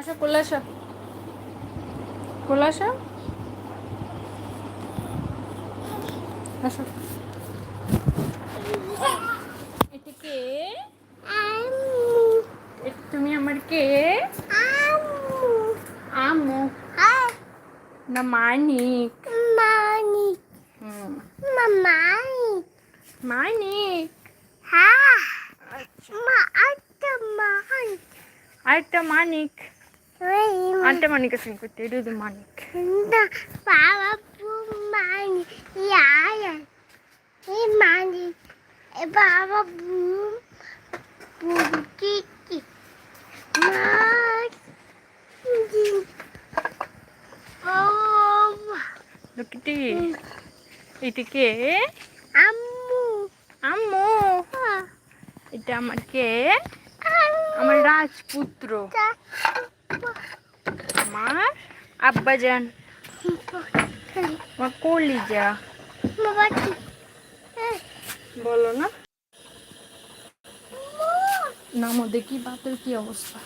আসো কোলে আসো। কোলে আসো। আসো। এটা তুমি আমার কে আমু। না মানিক। হুম। মানিক। আরেকটা মানিক আরেকটা মানিক। আছে করতে এটা তো মানিক। Baba Boom Yaya. Hey Mandy. Baba Boom Boom Kiki. Mandy. Oh. লুকিটি এটা কে Amu. আম্মু Ah. এটা আমার কে আমার রাজপুত্র আমার আব্বাজান আমার কলিজা. বলো না। নামো দেখি বাতের কি অবস্থা।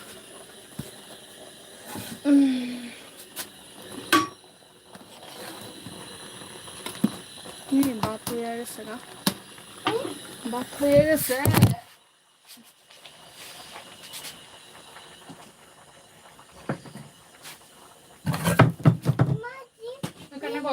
বাত হয়ে গেছে না বাত হয়ে গেছে এখানে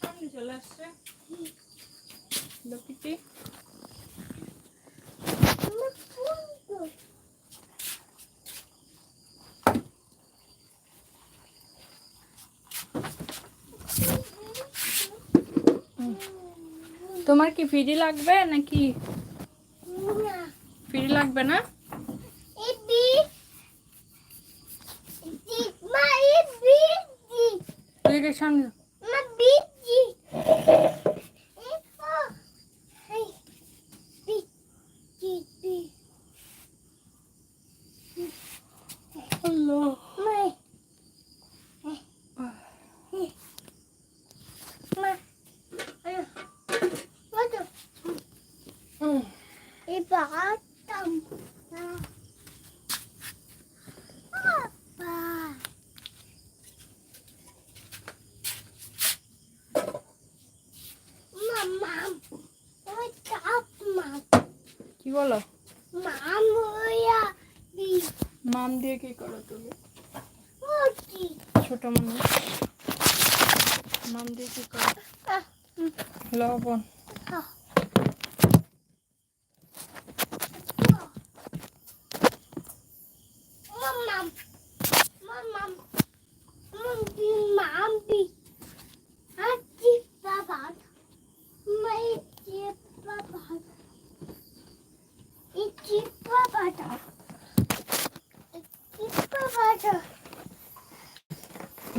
সামনে চলে আসছে। লক্ষ্মীটি তোমার কি ফ্রি লাগবে নাকি? ফ্রি লাগবে না? সামনে। Up, Mom? কি বলো. মাম দিয়ে কি করো তুমি ছোট মানুষ মাম দিয়ে কি করো লবণ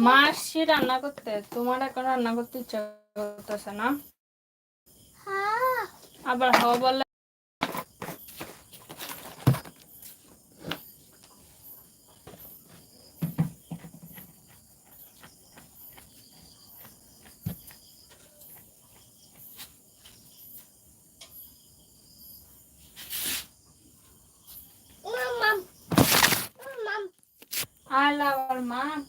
মা আসছি রান্না করতে। তোমার এখন রান্না করতে ইচ্ছা করতেছে না? Ha. আবার হওয়া বলে Alabama